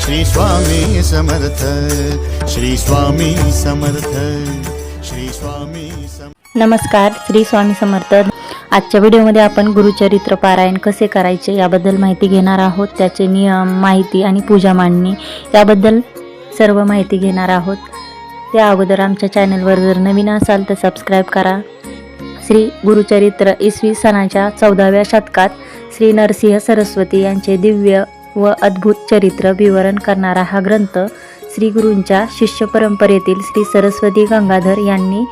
श्री स्वामी समर्थ श्री स्वामी समर्थ श्री स्वामी नमस्कार श्री स्वामी समर्थ. आजच्या व्हिडिओमध्ये आपण गुरुचरित्र पारायण कसे करायचे याबद्दल माहिती घेणार आहोत. त्याचे नियम माहिती आणि पूजा मांडणी याबद्दल सर्व माहिती घेणार आहोत. त्या अगोदर आमच्या चॅनलवर जर नवीन असाल तर सबस्क्राईब करा. श्री गुरुचरित्र इसवी सणाच्या चौदाव्या शतकात श्री नरसिंह सरस्वती यांचे दिव्य व अद्भुत चरित्र विवरण करणारा हा ग्रंथ श्री गुरूंच्या शिष्य परंपरेतील श्री सरस्वती गंगाधर यांनी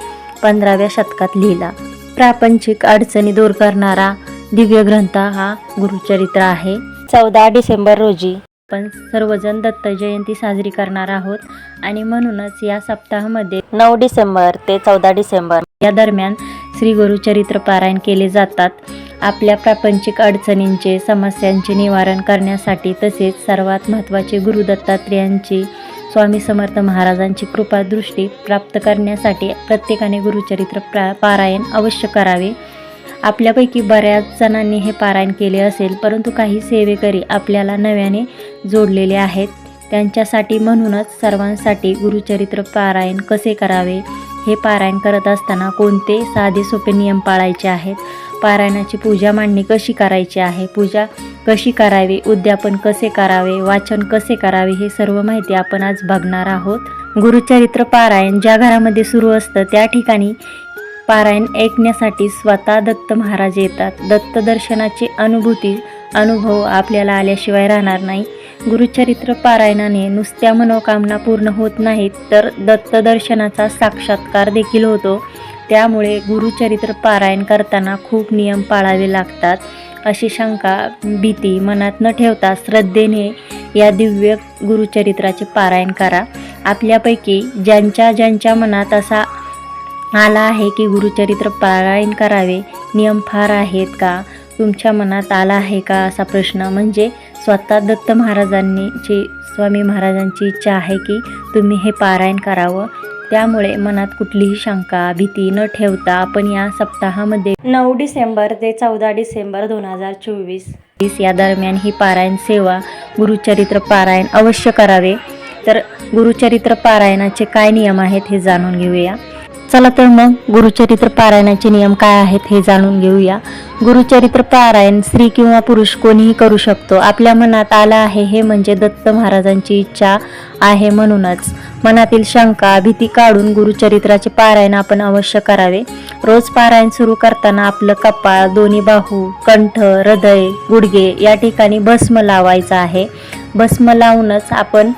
पंधराव्या शतकात लिहिला. प्रापंचिक अडचणी दूर करणारा दिव्य ग्रंथ हा गुरुचरित्र आहे. चौदा डिसेंबर रोजी. आपण सर्वजण दत्त जयंती साजरी करणार आहोत आणि म्हणूनच या सप्ताहामध्ये नऊ डिसेंबर ते चौदा डिसेंबर. या दरम्यान श्री गुरुचरित्र पारायण केले जातात. आपल्या प्रापंचिक अडचणींचे समस्यांचे निवारण करण्यासाठी तसेच सर्वात महत्त्वाचे गुरु दत्तात्रेयांची स्वामी समर्थ महाराजांची कृपादृष्टी प्राप्त करण्यासाठी प्रत्येकाने गुरुचरित्र प्रा पारायण अवश्य करावे. आपल्यापैकी बऱ्याच जणांनी हे पारायण केले असेल परंतु काही सेवेकरी आपल्याला नव्याने जोडलेले आहेत. त्यांच्यासाठी म्हणूनच सर्वांसाठी गुरुचरित्र पारायण कसे करावे? हे पारायण करत असताना कोणते साधे सोपे नियम पाळायचे आहेत? पारायणाची पूजा मांडणी कशी करायची आहे? पूजा कशी करावी? उद्यापन कसे करावे? वाचन कसे करावे? हे सर्व माहिती आपण आज बघणार आहोत. गुरुचरित्र पारायण ज्या घरामध्ये सुरू असतं त्या ठिकाणी पारायण ऐकण्यासाठी स्वतः दत्त महाराज येतात. दत्त दर्शनाची अनुभूती अनुभव आपल्याला आल्याशिवाय राहणार नाही. गुरुचरित्र पारायणाने नुसत्या मनोकामना पूर्ण होत नाहीत तर दत्त दर्शनाचा साक्षात्कार देखील होतो. त्यामुळे गुरुचरित्र पारायण करताना खूप नियम पाळावे लागतात अशी शंका भीती मनात न ठेवता श्रद्धेने या दिव्य गुरुचरित्राचे पारायण करा. आपल्यापैकी ज्यांच्या ज्यांच्या मनात असा आला आहे की गुरुचरित्र पारायण करावे नियम फार आहेत का? तुमच्या मनात आला आहे का असा प्रश्न? म्हणजे स्वतः दत्त महाराजांनी स्वामी महाराजांची इच्छा आहे की तुम्ही हे पारायण करावं त्यामुळे मनात कुठलीही शंका भीती न ठेवता आपण या सप्ताहामध्ये नऊ डिसेंबर ते चौदा डिसेंबर दोन हजार चोवीस. या दरम्यान ही पारायण सेवा गुरुचरित्र पारायण अवश्य करावे. तर गुरुचरित्र पारायणाचे काय नियम आहेत हे जाणून घेऊया. चला तर मग गुरुचरित्र पारायणाचे नियम काय आहेत हे जाणून घेऊया. गुरुचरित्र पारायण स्त्री किंवा पुरुष कोणीही करू शकतो. आपल्या मनात आला आहे हे म्हणजे दत्त महाराजांची इच्छा आहे म्हणूनच. मनातील शंका भीती काढून गुरुचरित्राचे पारायण आपण अवश्य करावे. रोज पारायण सुरू करताना आपलं कपाळ दोन्ही बाहू कंठ हृदय गुडघे या ठिकाणी भस्म लावायचं आहे. भस्म लावूनच आपण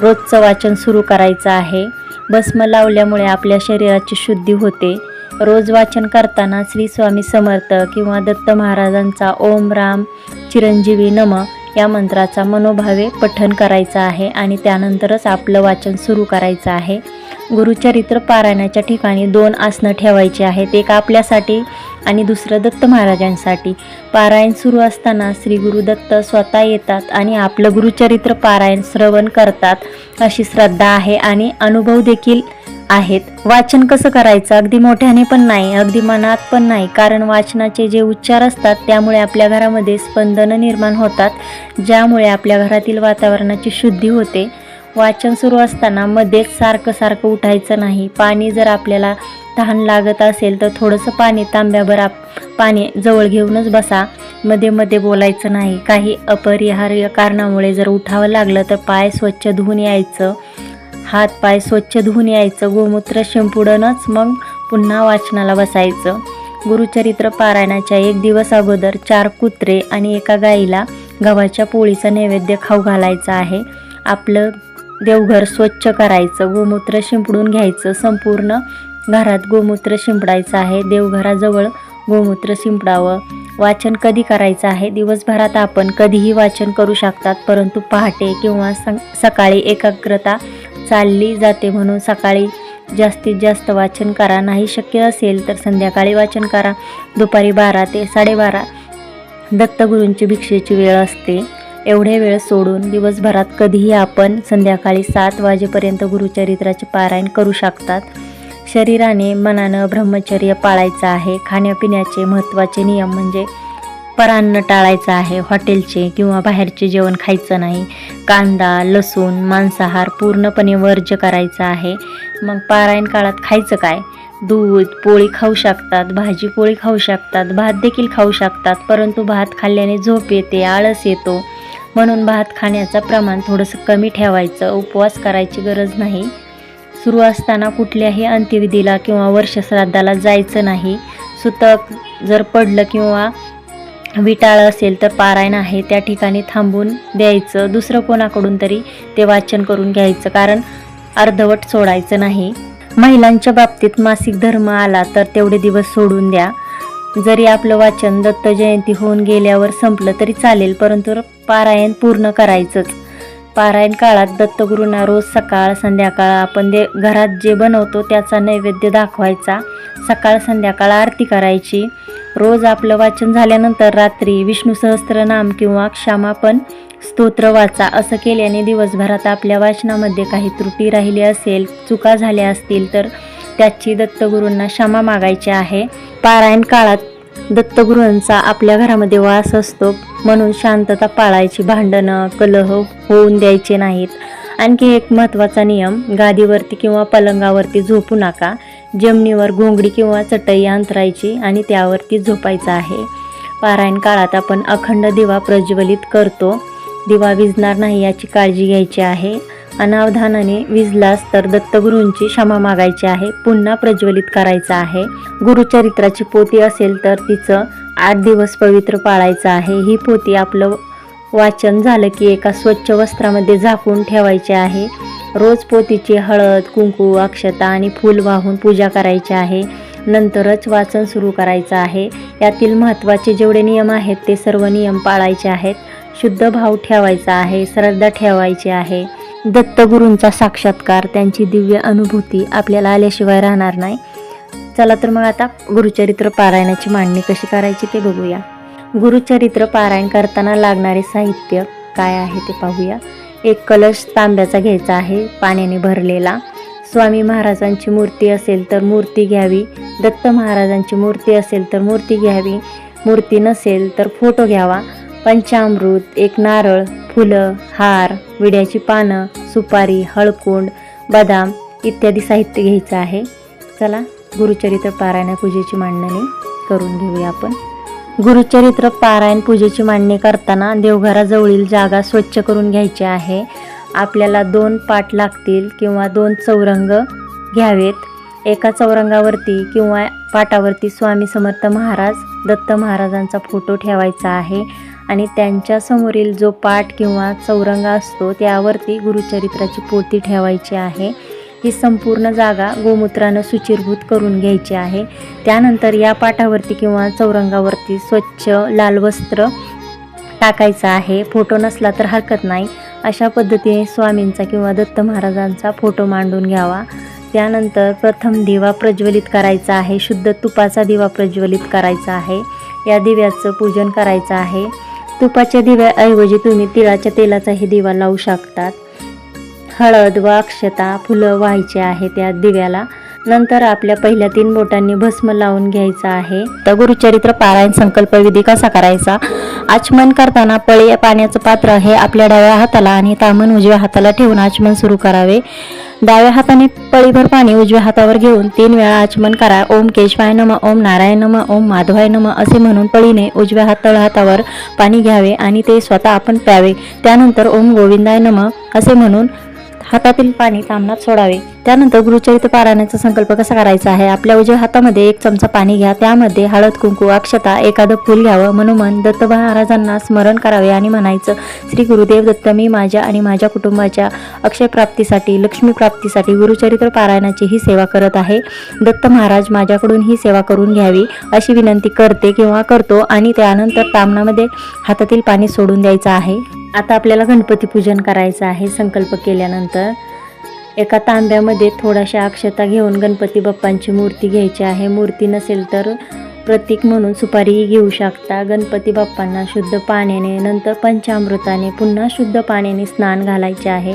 रोजचं वाचन सुरू करायचं आहे. भस्म लावल्यामुळे आपल्या शरीराची शुद्धी होते. रोज वाचन करताना श्री स्वामी समर्थ किंवा दत्त महाराजांचा ओम राम चिरंजीवी नम या मंत्राचा मनोभावे पठन करायचं आहे आणि त्यानंतरच आपलं वाचन सुरू करायचं आहे. गुरुचरित्र पारायणाच्या ठिकाणी दोन आसनं ठेवायची आहेत. एक आपल्यासाठी आणि दुसरं दत्त महाराजांसाठी. पारायण सुरू असताना श्री गुरुदत्त स्वतः येतात आणि आपलं गुरुचरित्र पारायण श्रवण करतात अशी श्रद्धा आहे आणि अनुभव देखील आहेत. वाचन कसं करायचं? अगदी मोठ्याने पण नाही अगदी मनात पण नाही कारण वाचनाचे जे उच्चार असतात त्यामुळे आपल्या घरामध्ये स्पंदनं निर्माण होतात ज्यामुळे आपल्या घरातील वातावरणाची शुद्धी होते. वाचन सुरू असताना मध्येच सारखं सारखं उठायचं नाही. पाणी जर आपल्याला तहान लागत असेल तर थोडंसं पाणी तांब्याभर आप पाणी जवळ घेऊनच बसा. मध्ये मध्ये बोलायचं नाही. काही अपरिहार्य कारणामुळे जर उठावं लागलं तर पाय स्वच्छ धुवून यायचं. हात पाय स्वच्छ धुवून यायचं. गोमूत्र शिंपुडनच मग पुन्हा वाचनाला बसायचं. गुरुचरित्र पारायणाच्या एक दिवस अगोदर चार कुत्रे आणि एका गाईला गव्हाच्या पोळीचा नैवेद्य खाऊ घालायचा आहे. आपलं देवघर स्वच्छ करायचं. गोमूत्र शिंपडून घ्यायचं. संपूर्ण घरात गोमूत्र शिंपडायचं आहे. देवघराजवळ गोमूत्र शिंपडावं. वाचन कधी करायचं आहे? दिवसभरात आपण कधीही वाचन करू शकतात परंतु पहाटे किंवा सं सकाळी एकाग्रता चालली जाते म्हणून सकाळी जास्तीत जास्त वाचन करा. नाही शक्य असेल तर संध्याकाळी वाचन करा. दुपारी बारा ते साडेबारा दत्तगुरूंची भिक्षेची वेळ असते. एवढे वेळ सोडून दिवसभरात कधीही आपण संध्याकाळी सात वाजेपर्यंत गुरुचरित्राचे पारायण करू शकतात. शरीराने मनानं ब्रह्मचर्य पाळायचं आहे. खाण्यापिण्याचे महत्त्वाचे नियम म्हणजे परान्न टाळायचं आहे. हॉटेलचे किंवा बाहेरचे जेवण खायचं नाही. कांदा लसूण मांसाहार पूर्णपणे वर्ज्य करायचा आहे. मग पारायण काळात खायचं काय? दूध पोळी खाऊ शकतात भाजी पोळी खाऊ शकतात भात देखील खाऊ शकतात परंतु भात खाल्ल्याने झोप येते आळस येतो. म्हणून भात खाण्याचं प्रमाण थोडंसं कमी ठेवायचं उपवास करायची गरज नाही. सुरू असताना कुठल्याही अंत्यविधीला किंवा वर्षश्राद्धाला जायचं नाही. सुतक जर पडलं किंवा विटाळ असेल तर पारायण आहे. त्या ठिकाणी थांबून द्यायचं. दुसरं कोणाकडून तरी ते वाचन करून घ्यायचं. कारण अर्धवट सोडायचं नाही. महिलांच्या बाबतीत मासिक धर्म आला तर तेवढे दिवस सोडून द्या. जरी आपलं वाचन दत्त जयंती होऊन गेल्यावर संपलं तरी चालेल. परंतु पारायण पूर्ण करायचंच. पारायण काळात दत्तगुरूंना रोज सकाळ संध्याकाळ आपण जे घरात जे बनवतो त्याचा नैवेद्य दाखवायचा. सकाळ संध्याकाळ आरती करायची. रोज आपलं वाचन झाल्यानंतर रात्री विष्णू सहस्त्रनाम किंवा क्षमापण स्तोत्र वाचा. असं केल्याने दिवसभरात आपल्या वाचनामध्ये काही त्रुटी राहिली असेल चुका झाल्या असतील तर त्याची दत्तगुरूंना क्षमा मागायची आहे. पारायण काळात दत्तगुरूंचा आपल्या घरामध्ये वास असतो. म्हणून शांतता पाळायची भांडणं कलह होऊन द्यायचे नाहीत. आणखी एक महत्त्वाचा नियम गादीवरती किंवा पलंगावरती झोपू नका. जमिनीवर घोंगडी किंवा चटई अंतरायची आणि त्यावरती झोपायचं आहे. पारायण काळात आपण अखंड दिवा प्रज्वलित करतो. दिवा विजणार नाही याची काळजी घ्यायची आहे. अनावधानाने विजलास तर दत्तगुरूंची क्षमा मागायची आहे. पुन्हा प्रज्वलित करायचं आहे. गुरुचरित्राची पोती असेल तर तिचं आठ दिवस पवित्र पाळायचं आहे. ही पोती आपलं वाचन झालं की एका स्वच्छ वस्त्रामध्ये झाकून ठेवायचे आहे. रोज पोतीची हळद कुंकू अक्षता आणि फूल वाहून पूजा करायची आहे. नंतरच वाचन सुरू करायचं आहे. यातील महत्त्वाचे जेवढे नियम आहेत ते सर्व नियम पाळायचे आहेत. शुद्ध भाव ठेवायचा आहे श्रद्धा ठेवायची आहे. दत्तगुरूंचा साक्षात्कार त्यांची दिव्य अनुभूती आपल्याला आल्याशिवाय राहणार नाही. चला तर मग आता गुरुचरित्र पारायणाची मांडणी कशी करायची ते बघूया. गुरुचरित्र पारायण करताना लागणारे साहित्य काय आहे ते पाहूया. एक कलश तांब्याचा घ्यायचा आहे पाण्याने भरलेला. स्वामी महाराजांची मूर्ती असेल तर मूर्ती घ्यावी. दत्त महाराजांची मूर्ती असेल तर मूर्ती घ्यावी. मूर्ती नसेल तर फोटो घ्यावा. पंचामृत एक नारळ फुलं हार विड्याची पानं सुपारी हळकुंड बदाम इत्यादी साहित्य घ्यायचं आहे. चला गुरुचरित्र पारायण पूजेची मांडणी करून घेऊया आपण. गुरुचरित्र पारायण पूजेची मांडणी करताना देवघराजवळील जागा स्वच्छ करून घ्यायची आहे. आपल्याला दोन पाट लागतील किंवा दोन चौरंग घ्यावेत. एका चौरंगावरती किंवा पाटावरती स्वामी समर्थ महाराज दत्त महाराजांचा फोटो ठेवायचा आहे. आणि त्यांच्यासमोरील जो पाठ किंवा चौरंग असतो त्यावरती गुरुचरित्राची पोती ठेवायची आहे. ही संपूर्ण जागा गोमूत्रानं सुचिरभूत करून घ्यायची आहे. त्यानंतर या पाठावरती किंवा चौरंगावरती स्वच्छ लाल वस्त्र टाकायचं आहे. फोटो नसला तर हरकत नाही. अशा पद्धतीने स्वामींचा किंवा दत्त महाराजांचा फोटो मांडून घ्यावा. त्यानंतर प्रथम दिवा प्रज्वलित करायचा आहे. शुद्ध तुपाचा दिवा प्रज्वलित करायचा आहे. या दिव्याचं पूजन करायचं आहे. तुपाच्या दिव्याऐवजी तुम्ही तिळाच्या तेलाचाही दिवा लावू शकतात. हळद व अक्षता फुलं व्हायची आहे त्या दिव्याला. नंतर आपल्या पहिल्या तीन बोटांनी भस्म लावून घ्यायचा आहे. तर गुरुचरित्र पारायण संकल्प विधी कसा करायचा? आचमन करताना पळी पाण्याचं पात्र हे आपल्या डाव्या हाताला आणि तामण उजव्या हाताला ठेवून आचमन सुरू करावे. डाव्या हाताने पळीभर पाणी उजव्या हातावर घेऊन तीन वेळा आचमन करा. ओम केशवाय नम ओम नारायण नम ओम माधवाय नम असे म्हणून पळीने उजव्या हात तळहातावर पाणी घ्यावे आणि ते स्वतः आपण प्यावे. त्यानंतर ओम गोविंदाय नम असे म्हणून हातातील पाणी तामणात सोडावे. त्यानंतर गुरुचरित्र पारायणाचा संकल्प कसा करायचा आहे? आपल्या उजव्या हातामध्ये एक चमचा पाणी घ्या त्यामध्ये हळद कुंकू अक्षता एखादं फूल घ्यावं मनोमन दत्त महाराजांना स्मरण करावे आणि म्हणायचं श्री गुरुदेव दत्त मी माझ्या आणि माझ्या कुटुंबाच्या अक्षय प्राप्तीसाठी लक्ष्मी प्राप्तीसाठी गुरुचरित्र पारायणाची ही सेवा करत आहे. दत्त महाराज माझ्याकडून ही सेवा करून घ्यावी अशी विनंती करते किंवा करतो आणि त्यानंतर तामणामध्ये हातातील पाणी सोडून द्यायचं आहे. आता आपल्याला गणपती पूजन करायचं आहे संकल्प केल्यानंतर. एका तांब्यामध्ये थोड्याशा अक्षता घेऊन गणपती बाप्पांची मूर्ती घ्यायची आहे. मूर्ती नसेल तर प्रतीक म्हणून सुपारीही घेऊ शकता. गणपती बाप्पांना शुद्ध पाण्याने नंतर पंचामृताने पुन्हा शुद्ध पाण्याने स्नान घालायचे आहे.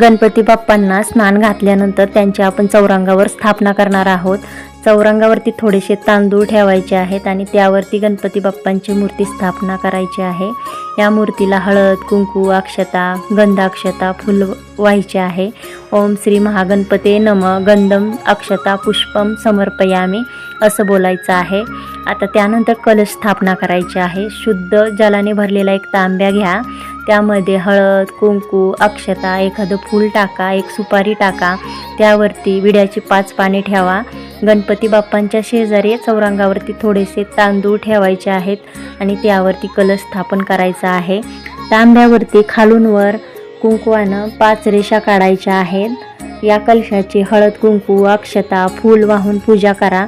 गणपती बाप्पांना स्नान घातल्यानंतर त्यांची आपण चौरंगावर स्थापना करणार आहोत. चौरंगावरती थोडेसे तांदूळ ठेवायचे आहेत आणि त्यावरती गणपती बाप्पांची मूर्ती स्थापना करायची आहे. या मूर्तीला हळद कुंकू अक्षता गंधाक्षता फुल व्हायचे आहे. ओम श्री महागणपते नम गंधम अक्षता पुष्पम समर्पयामी असं बोलायचं आहे. आता त्यानंतर कलश स्थापना करायची आहे. शुद्ध जलाने भरलेला एक तांब्या घ्या. त्यामध्ये हळद कुंकू अक्षता एखादं फूल टाका एक सुपारी टाका त्यावरती विड्याची पाच पाने ठेवा. गणपती बाप्पांच्या शेजारी चौरंगावरती थोडेसे तांदूळ ठेवायचे आहेत आणि त्यावरती कलश स्थापन करायचा आहे. तांब्यावरती खालूनवर कुंकवानं पाच रेषा काढायच्या आहेत. या कलशाची हळद कुंकू अक्षता फूल वाहून पूजा करा.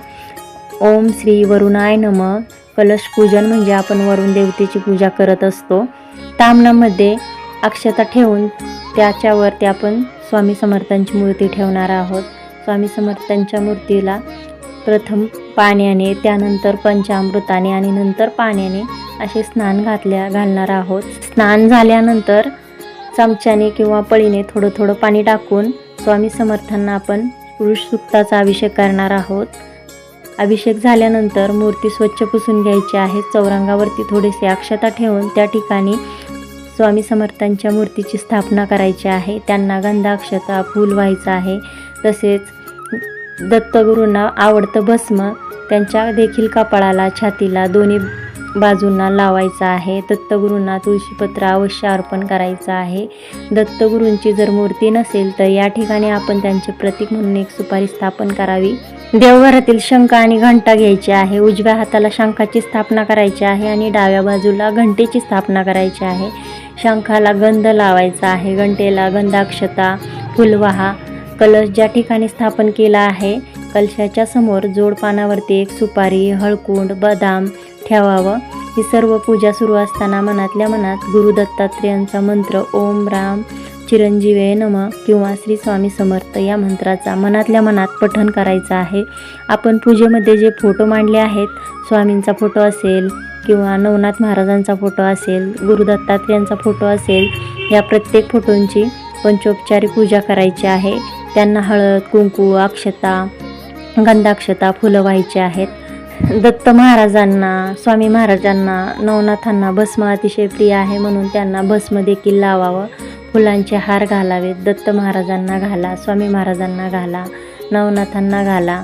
ओम श्री वरुणाय नम. कलश पूजन म्हणजे आपण वरुण देवतेची पूजा करत असतो. तामणामध्ये अक्षता ठेवून त्याच्यावरती आपण स्वामी समर्थांची मूर्ती ठेवणार आहोत. स्वामी समर्थांच्या मूर्तीला प्रथम पाण्याने त्यानंतर पंचामृताने आणि नंतर पाण्याने असे स्नान घातल्या घालणार आहोत. स्नान झाल्यानंतर चमच्याने किंवा पळीने थोडं थोडं पाणी टाकून स्वामी समर्थांना आपण पुरुष सुक्ताचा अभिषेक करणार आहोत. अभिषेक झाल्यानंतर मूर्ती स्वच्छ पुसून घ्यायची आहे. चौरंगावरती थोडेसे अक्षता ठेवून त्या ठिकाणी स्वामी समर्थांच्या मूर्तीची स्थापना करायची आहे. त्यांना गंधाक्षता फूल व्हायचं आहे. तसेच दत्तगुरूंना आवडतं भस्म त्यांच्या देखील कपाळाला छातीला दोन्ही बाजूंना लावायचं आहे. दत्तगुरूंना तुळशीपत्र अवश्य अर्पण करायचं आहे. दत्तगुरूंची जर मूर्ती नसेल तर या ठिकाणी आपण त्यांचे प्रतीक म्हणून एक सुपारी स्थापन करावी. देवघरातील शंख आणि घंटा घ्यायची आहे. उजव्या हाताला शंखाची स्थापना करायची आहे आणि डाव्या बाजूला घंटेची स्थापना करायची आहे. शंखाला गंध लावायचा आहे. घंटेला गंधाक्षता फुलवाहा कलश ज्या ठिकाणी स्थापन केला आहे कलशाच्या समोर जोडपानावरती एक सुपारी हळकुंड बदाम ठेवावं. ही सर्व पूजा सुरू असताना मनातल्या मनात गुरु दत्तात्रेयांचा मंत्र ओम राम चिरंजीवे नम किंवा श्री स्वामी समर्थ या मंत्राचा मनातल्या मनात पठण करायचं आहे. आपण पूजेमध्ये जे फोटो मांडले आहेत स्वामींचा फोटो असेल किंवा नवनाथ महाराजांचा फोटो असेल गुरु दत्तात्रेयांचा फोटो असेल या प्रत्येक फोटोंची पंचोपचारी पूजा करायची आहे. त्यांना हळद कुंकू अक्षता गंधाक्षता फुलं व्हायची आहेत. दत्त महाराजांना स्वामी महाराजांना नवनाथांना भस्म अतिशय प्रिय आहे म्हणून त्यांना भस्म देखील लावावं. फुलांचे हार घालावेत दत्त महाराजांना घाला स्वामी महाराजांना घाला नवनाथांना घाला.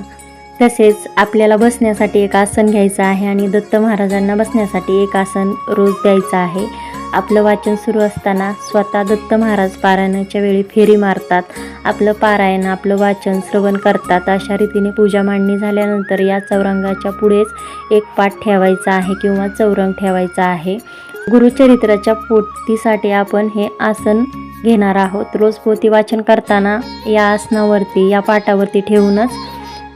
तसेच आपल्याला बसण्यासाठी एक आसन घ्यायचं आहे आणि दत्त महाराजांना बसण्यासाठी एक आसन रोज द्यायचं आहे. आपलं वाचन सुरू असताना स्वतः दत्त महाराज पारायणाच्या वेळी फेरी मारतात. आपलं पारायण आपलं वाचन श्रवण करतात. अशा रीतीने पूजा मांडणी झाल्यानंतर या चौरंगाच्या पुढेच एक पाठ ठेवायचा आहे किंवा चौरंग ठेवायचा आहे. गुरुचरित्राच्या पोटीसाठी आपण हे आसन घेणार आहोत. रोज पोती वाचन करताना या आसनावरती या पाटावरती ठेवूनच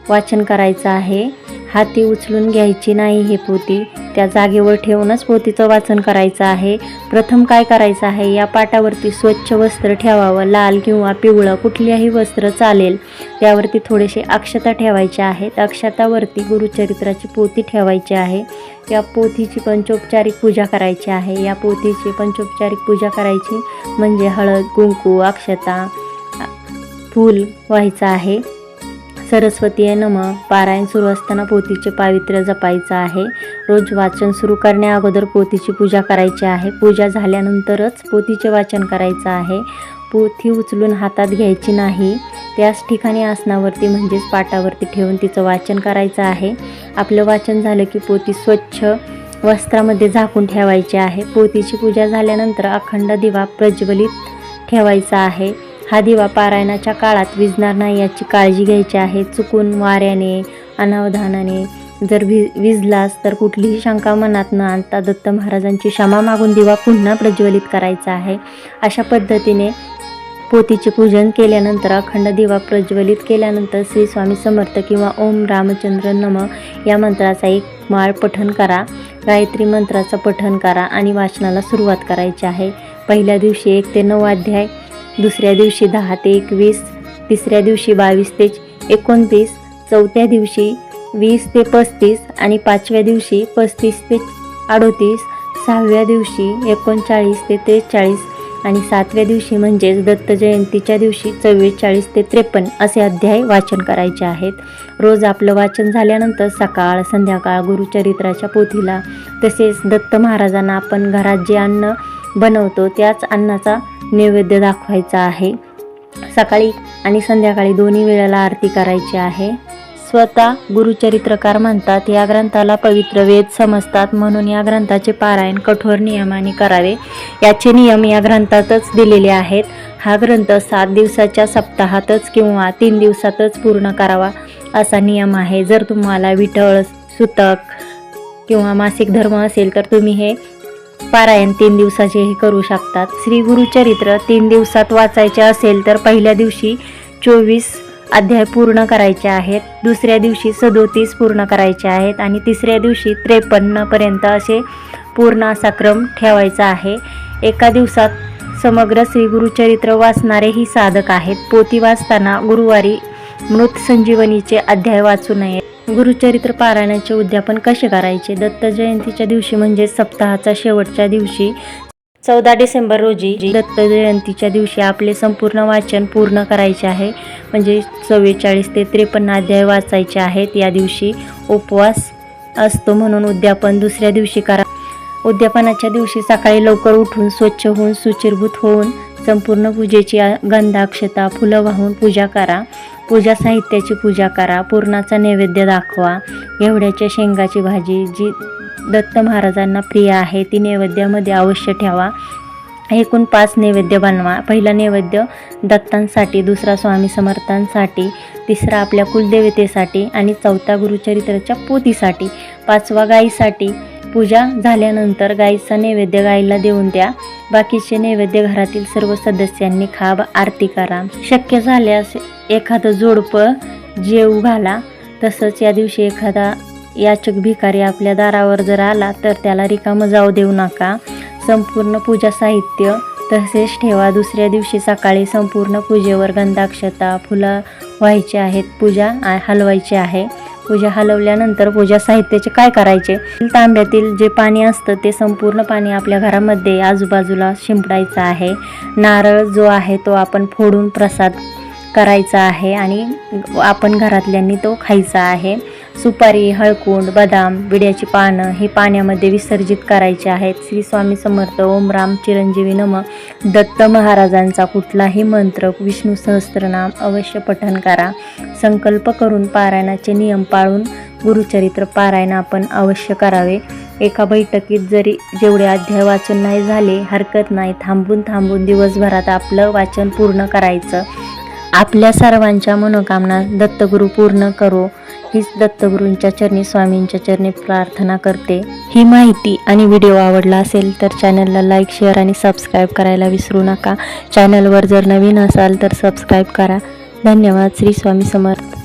वाचन करायचं आहे. हाती उचलून घ्यायची नाही हे पोती. त्या जागेवर ठेवूनच पोतीचं वाचन करायचं आहे. प्रथम काय करायचं आहे? या पाटावरती स्वच्छ वस्त्र ठेवावं. लाल किंवा पिवळं कुठल्याही वस्त्र चालेल. त्यावरती थोडेसे अक्षता ठेवायचे आहेत. अक्षतावरती गुरुचरित्राची पोती ठेवायची आहे. या पोथीची पंचोपचारिक पूजा करायची आहे. या पोथीची पंचोपचारिक पूजा करायची म्हणजे हळद कुंकू अक्षता फूल व्हायचं आहे. सरस्वती आहे नम पारायण सुरू असताना पोथीचे पावित्र्य जपायचं आहे. रोज वाचन सुरू करण्या अगोदर पोथीची पूजा करायची आहे. पूजा झाल्यानंतरच पोथीचे वाचन करायचं आहे. पोथी उचलून हातात घ्यायची नाही. त्याच ठिकाणी आसनावरती म्हणजेच पाटावरती ठेवून तिचं वाचन करायचं आहे. आपलं वाचन झालं की पोथी स्वच्छ वस्त्रामध्ये झाकून ठेवायची आहे. पोथीची पूजा झाल्यानंतर अखंड दिवा प्रज्वलित ठेवायचा आहे. हा दिवा पारायणाच्या काळात विजणार नाही याची काळजी घ्यायची आहे. चुकून वाऱ्याने अनावधानाने जर भि विजलास तर कुठलीही शंका मनात न आणता दत्त महाराजांची क्षमा मागून दिवा पुन्हा प्रज्वलित करायचा आहे. अशा पद्धतीने पोतीचे पूजन केल्यानंतर अखंड दिवा प्रज्वलित केल्यानंतर श्री स्वामी समर्थ किंवा ओम रामचंद्र नम या मंत्राचा एक माळ पठण करा. गायत्री मंत्राचं पठण करा आणि वाचनाला सुरुवात करायची आहे. पहिल्या दिवशी एक ते नऊ अध्याय दुसऱ्या दिवशी दहा ते एकवीस तिसऱ्या दिवशी बावीस ते एकोणतीस चौथ्या दिवशी वीस ते पस्तीस आणि पाचव्या दिवशी पस्तीस ते अडोतीस सहाव्या दिवशी एकोणचाळीस ते त्रेचाळीस आणि सातव्या दिवशी म्हणजेच दत्त जयंतीच्या दिवशी चव्वेचाळीस ते त्रेपन्न असे अध्याय वाचन करायचे आहेत. रोज आपलं वाचन झाल्यानंतर सकाळ संध्याकाळ गुरुचरित्राच्या पोथीला तसेच दत्त महाराजांना आपण घरात जे अन्न बनवतो त्याच अन्नाचा नैवेद्य दाखवायचा आहे. सकाळी आणि संध्याकाळी दोन्ही वेळेला आरती करायची आहे. स्वतः गुरुचरित्रकार म्हणतात या ग्रंथाला पवित्र वेद समजतात म्हणून या ग्रंथाचे पारायण कठोर नियमाने करावे. याचे नियम या ग्रंथातच दिलेले आहेत. हा ग्रंथ सात दिवसाच्या सप्ताहातच किंवा तीन दिवसातच पूर्ण करावा असा नियम आहे. जर तुम्हाला विठळ सुतक किंवा मासिक धर्म असेल तर तुम्ही हे पारायण तीन दिवसाचेही करू शकतात. श्री गुरुचरित्र तीन दिवसात वाचायचे असेल तर पहिल्या दिवशी चोवीस अध्याय पूर्ण करायचे आहेत. दुसऱ्या दिवशी सदोतीस पूर्ण करायचे आहेत आणि तिसऱ्या दिवशी त्रेपन्नपर्यंत असे पूर्ण असा क्रम ठेवायचा आहे. एका दिवसात समग्र श्री गुरुचरित्र वाचणारेही साधक आहेत. पोथी वाचताना गुरुवारी मृत संजीवनीचे अध्याय वाचू नये. गुरुचरित्र पारायणाचे उद्यापन कसे करायचे? दत्त जयंतीच्या दिवशी म्हणजे सप्ताहाचा शेवटच्या दिवशी. चौदा डिसेंबर रोजी दत्त जयंतीच्या दिवशी आपले संपूर्ण वाचन पूर्ण करायचे आहे. म्हणजे चव्वेचाळीस ते त्रेपन्न अध्याय वाचायचे आहेत. या दिवशी उपवास असतो म्हणून उद्यापन दुसऱ्या दिवशी करा. उद्यापनाच्या दिवशी सकाळी लवकर उठून स्वच्छ होऊन सुचिरभूत होऊन संपूर्ण पूजेची गंधाक्षता फुलं वाहून पूजा करा. पूजा साहित्याची पूजा करा पूर्णाचा नैवेद्य दाखवा एवढ्याच्या शेंगाची भाजी जी दत्त महाराजांना प्रिय आहे ती नैवेद्यामध्ये अवश्य ठेवा. एकूण पाच नैवेद्य बनवा. पहिला नैवेद्य दत्तांसाठी दुसरा स्वामी समर्थांसाठी तिसरा आपल्या कुलदेवतेसाठी आणि चौथा गुरुचरित्राच्या पोतीसाठी पाचवा गाईसाठी पूजा झाल्यानंतर गाईचा नैवेद्य गाईला देऊन द्या. बाकीचे नैवेद्य घरातील सर्व सदस्यांनी खा आरती करा. शक्य झाल्यास एखादं जोडपं जेव घाला. तसंच या दिवशी एखादा याचक भिकारी आपल्या दारावर जर आला तर त्याला रिकामं जाऊ देऊ नका. संपूर्ण पूजा साहित्य तसेच ठेवा. दुसऱ्या दिवशी सकाळी संपूर्ण पूजेवर गंधाक्षता फुलं व्हायची आहेत. पूजा आ- हलवायची आहे. पूजा हलवल्यानंतर पूजा साहित्याचे काय करायचे? तांब्यातील जे पाणी असतं ते संपूर्ण पाणी आपल्या घरामध्ये आजूबाजूला शिंपडायचं आहे. नारळ जो आहे तो आपण फोडून प्रसाद करायचा आहे आणि आपण घरातल्यांनी तो खायचा आहे. सुपारी हळकुंड बदाम विड्याची पानं हे पाण्यामध्ये विसर्जित करायचे आहेत. श्री स्वामी समर्थ ओम राम चिरंजीवी नम. दत्त महाराजांचा कुठलाही मंत्र विष्णू सहस्त्रनाम अवश्य पठन करा. संकल्प करून पारायणाचे नियम पाळून गुरुचरित्र पारायण आपण अवश्य करावे. एका बैठकीत जरी जेवढे अध्याय वाचून नाही झाले हरकत नाही थांबून थांबून दिवसभरात आपलं वाचन पूर्ण करायचं. आपल्या सर्वांच्या मनोकामना दत्तगुरू पूर्ण करो. हीच दत्तगुरूंच्या चरणी स्वामींच्या चरणी प्रार्थना करते. ही माहिती आणि व्हिडिओ आवडला असेल तर चॅनलला लाईक शेअर आणि सबस्क्राईब करायला विसरू नका. चॅनलवर जर नवीन असाल तर सबस्क्राईब करा. धन्यवाद. श्री स्वामी समर्थ.